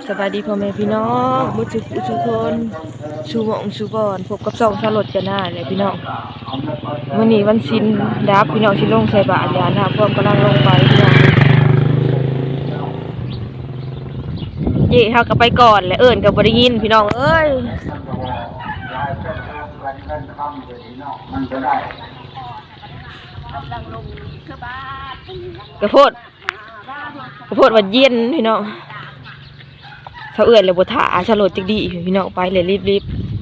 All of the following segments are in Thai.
บสบายดีพ่อแม่พี่น้องบุตรทุกคนชูหมองชูบอนพบกับสองสลดกันหน้าเลยพี่น้องวันนี้วันศิลดับพี่น้องชิลงใส่บาตรยานะพร้อมกำลังลงไปพี่น้องเจ๊เฮาก็ไปก่อนและเอิ้นก็บ่ได้ยินพี่น้องเอ้ยมันจะได้กระโพดกระโพดว่าเย็นพี่น้อง เขาเอิ้นเลยบท่าสลดจักดีพี่น้องไปเลยรีบๆ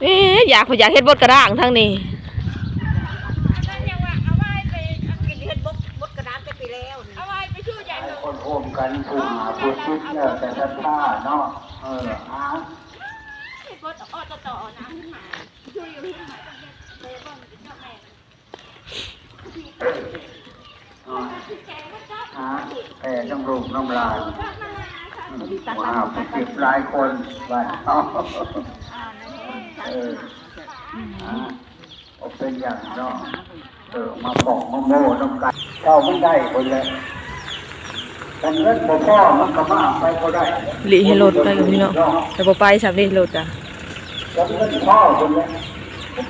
เอ๊ะอยากอยากเฮ็ดบดกระด้างทั้งนี้คนโฮมกันถูกหาพูดคิดเนี่ยแต่ท่านท่าเนาะเออหา หาแผ่น้ำรูปน้ำลายว้าวสิบหลายคนบ้าเนาเออเอาเป็นอย่างนาะเออมาบอกมาโม่น้ำกันเจ้ามันได้คนเลยแต่เงินบ่พ่อมันก็มาไปก็ได้หลีให้รถไปกับพี่น้องแต่บ่ไปสับเลยรถอะแต่เงินพ่อคนนี้ผมประมามันพ่อเลย อั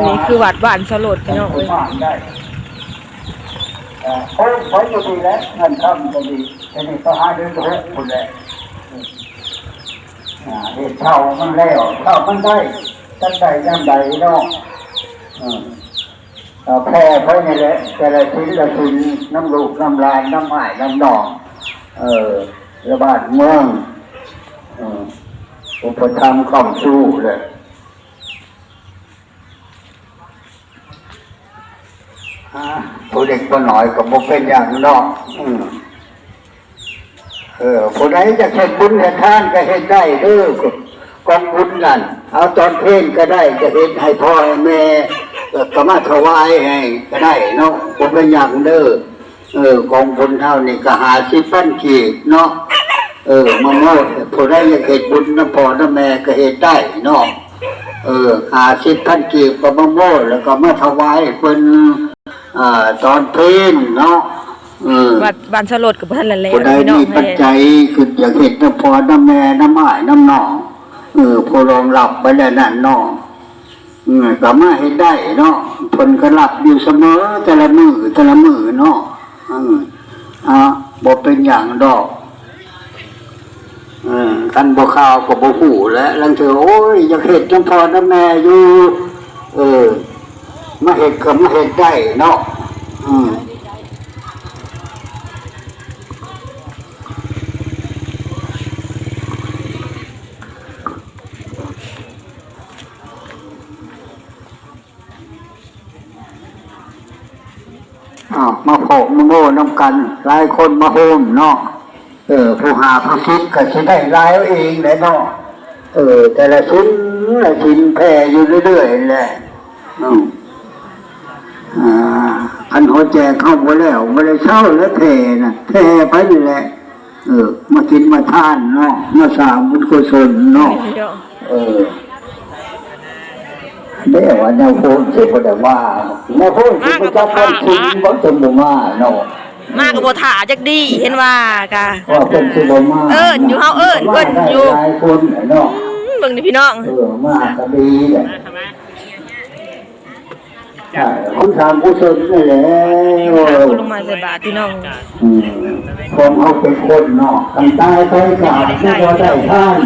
นนี้คือวัดบ้านสลดพี่น้องเอ้เอ้ยยบ้านได้เออโอ้ยไว้จะดีแล้วเงินทำจะดีแต่นี่ก็หาเดือนก็หกคนแหละเด็กเช่ามันแล้วเช่ามันได้ตั้งใดย่ำใดเนาะอืมเอาแพ้ไว้นี่แหละแต่ละชิ้นละชิ้นน้ำลูกน้ำลายน้ำหายน้ำหนองเออระบาดเมืองเออ อุปธรรมคำสู้เลยฮะผู้เด็กผู้น้อยก็บ่เป็นอย่างนอกอืมเออผู้ใดจะเห็นบุญเห็นทานก็เห็นได้เด้อกองบุญนั่นเอาตอนเพลนก็ได้จะเห็นให้พ่อให้แม่เออก็มาถวายให้ก็ได้เนาะบ่เป็นอย่างเด้อเออกองบุญเท่านี่ก็หาสิพันขีดเนาะ เออมาโมดผู้ได้ยังเหตุบุญน้ำพ่อน้ำแม่ก็เหตุได้เนาะเออหาสิพันกีบก็มาโมดแล้วก็มาถวายเป็นอ่าตอนเพลนเนาะเออวัดบ้านสลดกับบ่ทันละแล้วผู้ใดพี่น้อมีงปัจจัยคืออยากเห็นน้ำพ่อน้ำแม่น้ำอ้ายน้ำหนองเออผู้รองรับไปแล้วนั่นเนาะเออก็มาเห็นได้เนาะผลก็รับอยู่เสมอแต่ละมือแต่ละมือเนาะเอออ่าบ่เป็นอย่างดอก เออท่านบ่ข่าวก็บ่ฮู้แล้วลังเธอโอ้ยอยากเห็นน้ำพ่อน้ำแม่อยู่เออมาเห็นก็มาเห็นได้เนาะอืมอ้าวมาโผมาโง่น้ำกันหลายคนมาโฮมเนาะ เออผู้หาผู้คิดก็จะได้รายเอาเองแหละเนาะเออ แต่ละชิ้นละชิ้นแพ่อยู่เรื่อยๆแหละอืมอ่าคันหัวแจเข้ามาแล้วไม่ได้เช่าแล้วแพร่นะแพร่ไปนี่แหละเออ มากินมาทานเนาะมาสามบุญกุศลเนาะเออเดี๋ยวว่าแนวโพนสิบ่ได้ว่าแนวโพนสิบ่จับคนชิงบ่สมบ่มาเนาะ มากับบ่ท่าจักดีเห็นว่ากะว่าเป็นสิบ่มาเอิ้นอยู่เฮาเอิ้นเพิ่นอยู่หลายคนเนาะอืมเบิ่งนี่พี่น้องเออมากก็ดีแหละใช่คุณทำผู้ชนนี่แหละคุณลงมาใส่บาตรพี่น้องอืมผมเอาเป็นคนเนาะกันตายไปกาบที่เราได้ท่าน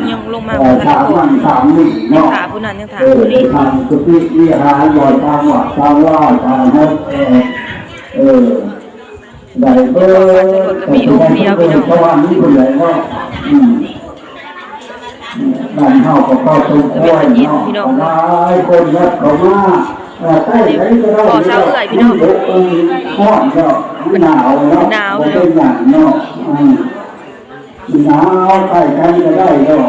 เออถามมันถามนี่ยังเนาะถามผู้นั้นยังถามเออผู้ได้นี้ทำกุฏิวิหารบ่อยทางวัดทางว่าทางนั้นเออ เออได้เบอร์สวรรค์นี่เป็นไรเนาะอืมบ้านเฮาก็เข้าสู่กล้วยเนาะหลายคนยัดเขามาเออใต้ไหนก็ได้เนาะห้อนเนาะหนาวเนาะบ่เป็นหยังเนาะอืมหนาวใกล้กันก็ได้เนาะ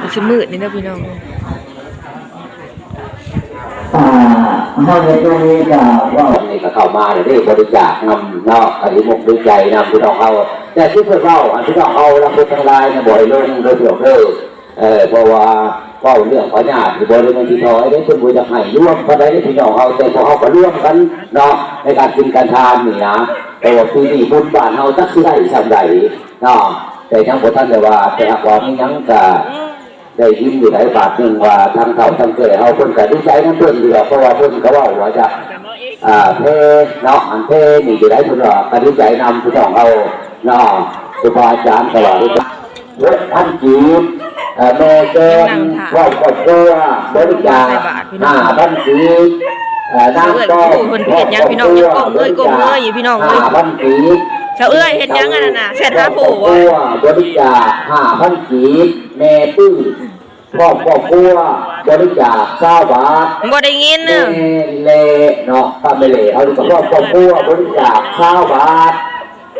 มันสิมืดนี่เด้อพี่น้องอ่าเฮาในตรงนี้ก็ว่านี่ก็เข้ามาเลยบริจาคนำนาะอริมุกดีใจนำพี่น้องเอาแต่ที่เพิ่นเว้าอันที่น้องเอาเราเป็นทั้งลายเนี่ยบ่ให้ลงโดยเดียวเด้อเออเพราะว่า ว้าเรื่องพญาติบ่ได้มันที่ถอยได้เพิ่นบ่อยากให้ร่วมบ่ได้พี่น้องเอาแต่พวกเฮาก็ร่วมกันเนาะในการกินการทานนี่นะแต่ว่าปีนี้บุญบานเฮาจักสิได้ซำใดเนาะแต่ทั้งบ่ทันได้ว่าแต่หากว่ามีหยังก็ได้ยินอยู่หลายบาทหนึ่งว่าทางเข่าทางเกิดเขาเพิ่นก็ดีใจนั่นเพิ่นอยู่แล้วเพราะว่าเพิ่นก็ว่าว่าจะอ่าเพเนาะอันเพนี่อยู่ได้เพิ่นว่าก็ดีใจนำพี่น้องเอาเนาะครูบาอาจารย์ก็ว่าเวทท่านจีบ เอ่อแม่แก้มครอบครัวบริจาคห้าพันจีบเอ่อนางก็ห้าพันจีบเช้าเอ้ยเห็นยังอันนั้นน่ะแซ่ดหาโผล่ครอบครัวบริจาคห้าพันจีแม่ตื้อครอบครัวบริจาคเก้าบาทบ่ได้ยินเล่น่ะเล่เนาะถ้าไม่เล่เอาดูกับครอบครัวบริจาคเก้าบาท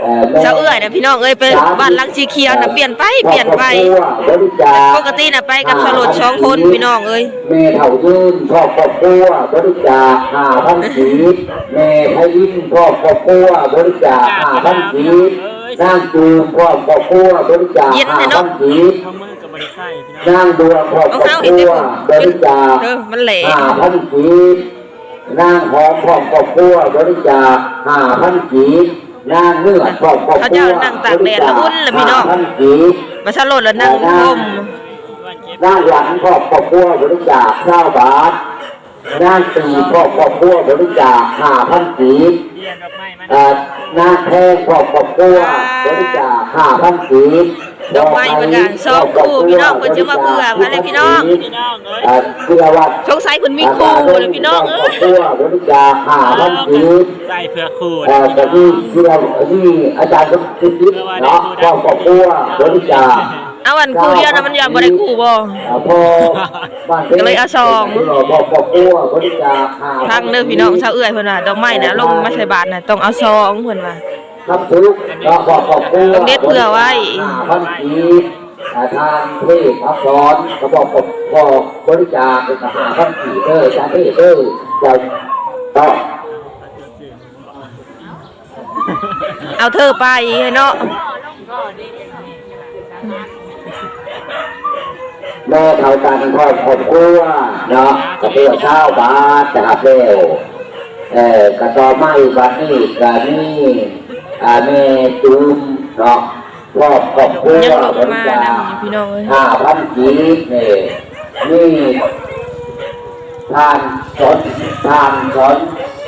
เอ่อแม่เช้าเอ้ยน่ะพี่น้องเอ้ยไปบ้านหลังสีเขียวน่ะเปลี่ยนไปเปลี่ยนไปครอบครัวบริจาคปกติน่ะไปกับสลดสองคนพี่น้องเอ้ยแม่เฒ่ายืนครอบครัวบริจาคห้าพันสีแม่ไทยยินครอบครัวบริจาคห้าพันสีนางจูนครอบครัวบริจาคห้าพันสีเขามือกับบริษัทพี่น้องนางดวงครอบเอาคเฮารัเห็นแต่วผมบริจาคเออมันแหลกห้าพันสีนางหอมครอบครัวบริจาคห้าพันสี นางเลือดครอบครัวเขาจะนั่งตากแดดแล้วอุ่นล่ะพี่น้องห้าพันสีมาสลดแล้วนั่งห่มวันเก็บนางหลังครอบครัวบริจาคเก้าบาทนางตีครอบครัวบริจาคห้าพันสีเรียนดอกไม้มันเอ่อนางแพงครอบครัวบริจาคห้าพันสี ดอกไม้เหมือนกันสองคู่พี่น้องเพิ่นจะมาเบื่อมาเลยพี่น้องพี่น้องเอ้ยเอ่อเพื่อว่าสงสัยเพิ่นมีคู่เลยพี่น้องเอ้ยตัวบริจาคห้าพันสีใส่เพื่อคูณเอ่อแต่ที่ที่เราที่อาจารย์ก็คิดคิดเนาะครอบครัวบริจาคเอาอันคู่เดียวนะมันยังบ่ได้คู่บ่เอ่อพอบ้านก็เลยเอาซองครอบครัวบริจาคห้าทางเด้อพี่น้องชาวเอื้อยเพิ่นว่าดอกไม้น่ะลงมาใส่บาตรน่ะต้องเอาซองเพิ่นว่า ครับทุกก็ครอบครัวต้องเด็ดเผื่อไว้ห้าพันสีทางเทพอักษรก็บอกบอกบริจาคเป็นห้าพันสีเด้อจาเทพเด้อจะต่อเอาเธอไปเนาะแม่เท่ากันครอบครัวเนาะกระเพื่อเช้าบาทจะหับเร็วเออกระตอไม้บัดนี้กระนี่ อันนี้จูมเนาะรอบครอบครัวยังลบริมาจาคนำพี่น้องเอ้ยห้าพันกีบนี่นี่ทานสอนทานสอน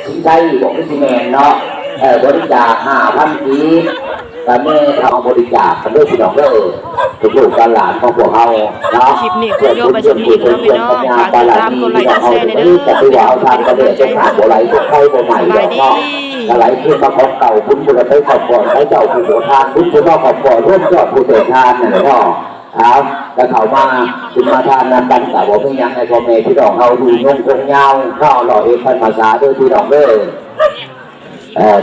สินใจบอกพิธีแมนเนาะเออบริจาคห้าพันกีบ แต่แม่ทำบริจาคกันด้วยพี่น้องเด้อทุกลูกหลานของพวกเราเนาะคลิปนี้ขอโยกไปชมอีกแล้วพี่น้องฝากติดตามกดไลค์กดแชร์ในเด้อแต่ที่ว่าเอาทางกระเด็นจะขาดบ่ไหลพวกเขาบ่ใหม่ดอกเนาะไหลขึ้นมาของเก่าคุณบุรไปขอบก่อนให้เจ้าผู้โบทานคุณผู้นอกขอบก่อนร่วมยอดผู้เสดทานเนี่ยเนาะครับแล้วเขามาคุณมาทานนั้นกันแต่ว่าไม่ยังในพ่อแม่พี่น้องเขาดูยงคงยาวเข้าหล่อเอกพันภาษาด้วยพี่น้องเด้อเอ่อ